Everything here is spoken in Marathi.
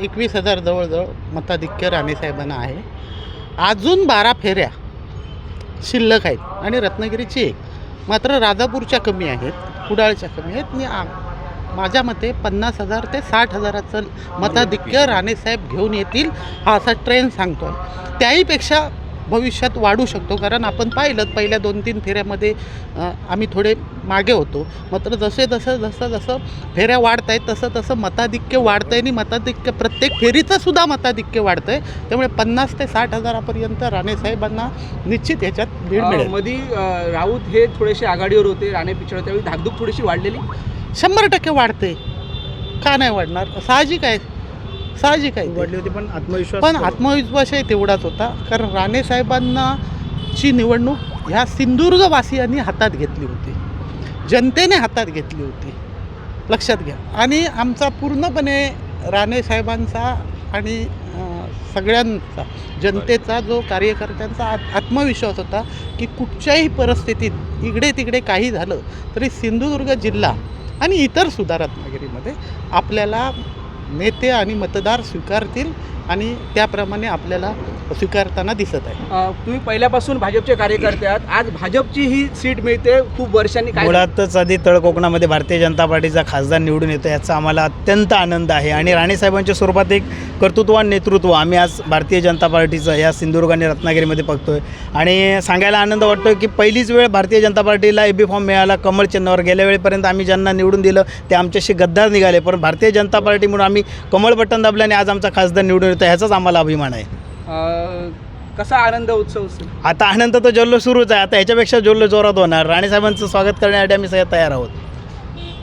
एकवीस हजार जवळजवळ मताधिक्य राणेसाहेबांना आहे. अजून बारा फेऱ्या शिल्लक आहेत आणि रत्नागिरीची एक. मात्र राजापूरच्या कमी आहेत कुडाळच्या कमी आहेत. मी आ- माझ्या मते पन्नास हजार ते साठ हजाराचं मताधिक्य राणेसाहेब घेऊन येतील हा असा ट्रेंड सांगतो आहे त्याहीपेक्षा भविष्यात वाढू शकतो. कारण आपण पाहिलं पहिल्या दोन तीन फेऱ्यामध्ये आम्ही थोडे मागे होतो. मात्र जसे जसं जसं जसं फेऱ्या वाढत आहेत तसं तसं मताधिक्य वाढतं आहे आणि मताधिक्य प्रत्येक फेरीचं सुद्धा मताधिक्य वाढतं आहे त्यामुळे पन्नास ते साठ हजारापर्यंत राणेसाहेबांना निश्चित याच्यात लीड मिळेल. मधी अ, राऊत हे थोडेसे आघाडीवर होते राणे पिछळ त्यावेळी धाकधूक थोडीशी वाढलेली. शंभर टक्के वाढते. का नाही वाढणार? साहजिक आहे. साहजिक आहे. वाढली होती पण आत्मविश्वास पण आत्मविश्वासही तेवढाच होता. कारण राणे साहेबांना ची निवडणूक ह्या सिंधुदुर्गवासियांनी हातात घेतली होती. जनतेने हातात घेतली होती. लक्षात घ्या. आणि आमचा पूर्णपणे राणे साहेबांचा आणि सगळ्यांचा जनतेचा जो कार्यकर्त्यांचा आत- आत्मविश्वास होता की कुठच्याही परिस्थितीत इकडे तिकडे काही झालं तरी सिंधुदुर्ग जिल्हा आणि इतर सुद्धा रत्नागिरीमध्ये आपल्याला नेते आणि मतदार स्वीकारतील आणि त्याप्रमाणे आपल्याला स्वीकारताना दिसत आहे. तुम्ही पहिल्यापासून भाजपचे कार्यकर्ते आहात. आज भाजपची ही सीट मिळते खूप वर्षांनी काय मुळातच आधी तळ कोकणामध्ये भारतीय जनता पार्टीचा खासदार निवडून येतो याचा आम्हाला अत्यंत आनंद आहे. आणि राणेसाहेबांच्या स्वरूपात एक कर्तृत्वान नेतृत्व आम्ही आज भारतीय जनता पार्टीचं या सिंधुदुर्ग आणि रत्नागिरीमध्ये बघतोय. आणि सांगायला आनंद वाटतो की पहिलीच वेळ भारतीय जनता पार्टीला ए बी फॉर्म मिळाला कमळ चिन्हावर गेल्या वेळेपर्यंत आम्ही ज्यांना निवडून दिलं ते आमच्याशी गद्दार निघाले. पण भारतीय जनता पार्टी म्हणून आम्ही कमळ बटन दाबल्याने आज आमचा खासदार निवडून येतो ह्याचाच आम्हाला अभिमान आहे. अ, कसा आनंद उत्सव असेल? आता आनंद तर जल्लोष सुरूच आहे. आता ह्याच्यापेक्षा जल्लोष जोरात होणार. राणेसाहेबांचं स्वागत करण्यासाठी आम्ही सगळ्यात तयार आहोत.